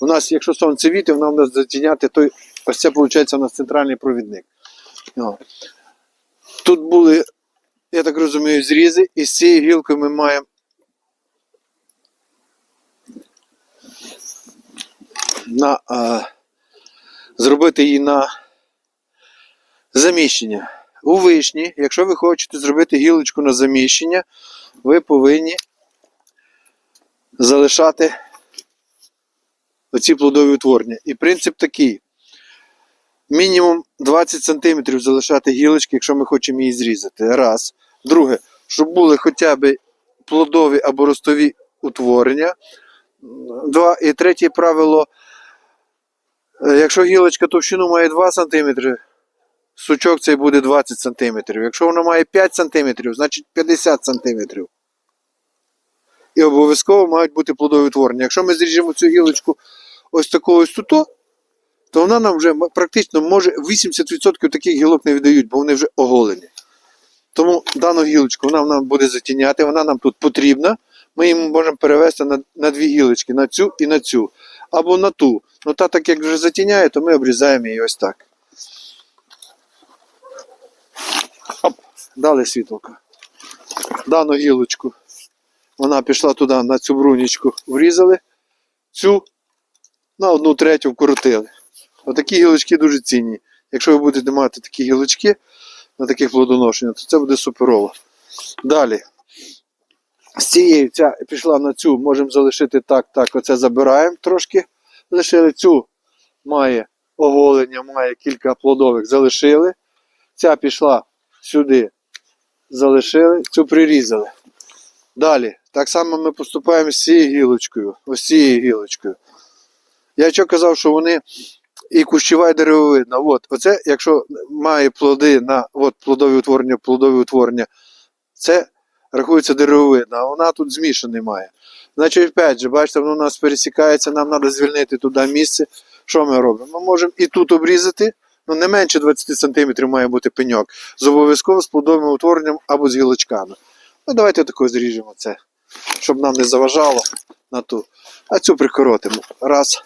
у нас, якщо сонце віти, нам буде затіняти той, ось це виходить у нас центральний провідник. О. Тут були, я так розумію, зрізи, і з цією гілкою ми маємо на, а, зробити її на заміщення. У вишні, якщо ви хочете зробити гілочку на заміщення, ви повинні залишати оці плодові утворення. І принцип такий: мінімум 20 см залишати гілочки, якщо ми хочемо її зрізати. Раз. Друге, щоб були хоча б плодові або ростові утворення. Два. І третє правило. е, Якщо гілочка товщину має 2 см, сучок цей буде 20 см. Якщо вона має 5 см, значить 50 см. І обов'язково мають бути плодові утворення. Якщо ми зріжемо цю гілочку ось такого ось тут, то вона нам вже практично може 80% таких гілок не віддають, бо вони вже оголені. Тому дану гілочку вона нам буде затіняти, вона нам тут потрібна. Ми її можемо перевести на, на дві гілочки, на цю і на цю. Або на ту. Ну та так як вже затіняє, то ми обрізаємо її ось так. Оп, дали світлока. Дану гілочку. Вона пішла туди на цю брунічку, врізали. Цю на одну третю вкоротили. Отакі гілочки дуже цінні. Якщо ви будете мати такі гілочки на таких плодоношеннях, то це буде суперово. Далі. З цієї ця пішла на цю, можемо залишити так, так. Оце забираємо трошки. Залишили цю має оголення, має кілька плодових, залишили. Ця пішла сюди, залишили, цю прирізали. Далі, так само ми поступаємо з цією гілочкою, ось цією гілочкою. Я що казав, що вони і кущова і деревовидна. От, оце, якщо має плоди на от, плодові утворення, плодові утворення, це рахується деревовидна, а вона тут змішаний має. Значить, опять же, бачите, воно у нас пересікається, нам треба звільнити туди місце. Що ми робимо? Ми можемо і тут обрізати, ну не менше 20 см має бути пеньок, з обов'язково з плодовим утворенням або з гілочками. Ну, давайте тако зріжемо це, щоб нам не заважало на ту. А цю прикоротимо. Раз.